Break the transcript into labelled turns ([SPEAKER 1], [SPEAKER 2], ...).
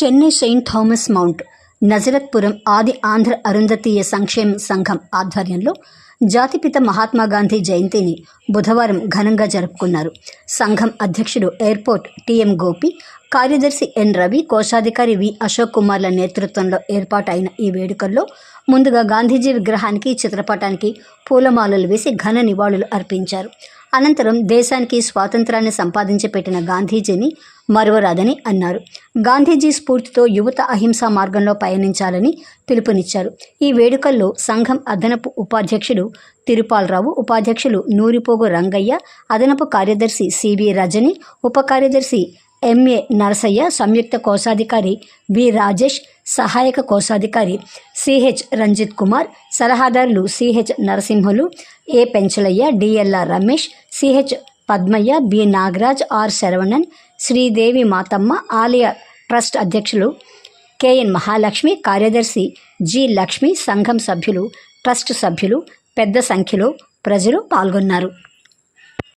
[SPEAKER 1] Chennai saint Thomas mount Nazarathpuram Adi Andhra Arundhatiya సంక్షేమ సంఘం ఆధ్వర్యంలో జాతిపిత మహాత్మా గాంధీ జయంతిని బుధవారం ఘనంగా జరుపుకున్నారు. సంఘం అధ్యక్షుడు ఎయిర్పోర్ట్ టిఎం గోపి కార్యదర్శి ఎన్ రవి కోశాధికారి వి అశోక్ కుమార్ల నేతృత్వంలో ఏర్పాటైన ఈ వేడుకల్లో ముందుగా గాంధీజీ విగ్రహానికి చిత్రపటానికి పూలమాలలు వేసి ఘన నివాళులు అర్పించారు. అనంతరం దేశానికి స్వాతంత్రాన్ని సంపాదించి పెట్టిన గాంధీజీని మరువరాదని అన్నారు. గాంధీజీ స్ఫూర్తితో యువత అహింసా మార్గంలో పయనించాలని పిలుపునిచ్చారు. ఈ వేడుకల్లో సంఘం అదనపు ఉపాధ్యక్షుడు తిరుపాలరావు ఉపాధ్యక్షులు నూరిపోగు రంగయ్య అదనపు కార్యదర్శి సివి రజని ఉప కార్యదర్శి ఎంఏ నరసయ్య సంయుక్త కోశాధికారి వి రాజేష్ సహాయక కోశాధికారి సిహెచ్ రంజిత్ కుమార్ సలహాదారులు CH Narasimhulu A Penchalaiah DLR Ramesh CH Padmaiah B Nagaraj R Saravanan Sridevi Mathamma ఆలయ ట్రస్ట్ అధ్యక్షులు కెఎన్ మహాలక్ష్మి కార్యదర్శి జి లక్ష్మి సంఘం సభ్యులు ట్రస్ట్ సభ్యులు పెద్ద సంఖ్యలో ప్రజలు పాల్గొన్నారు.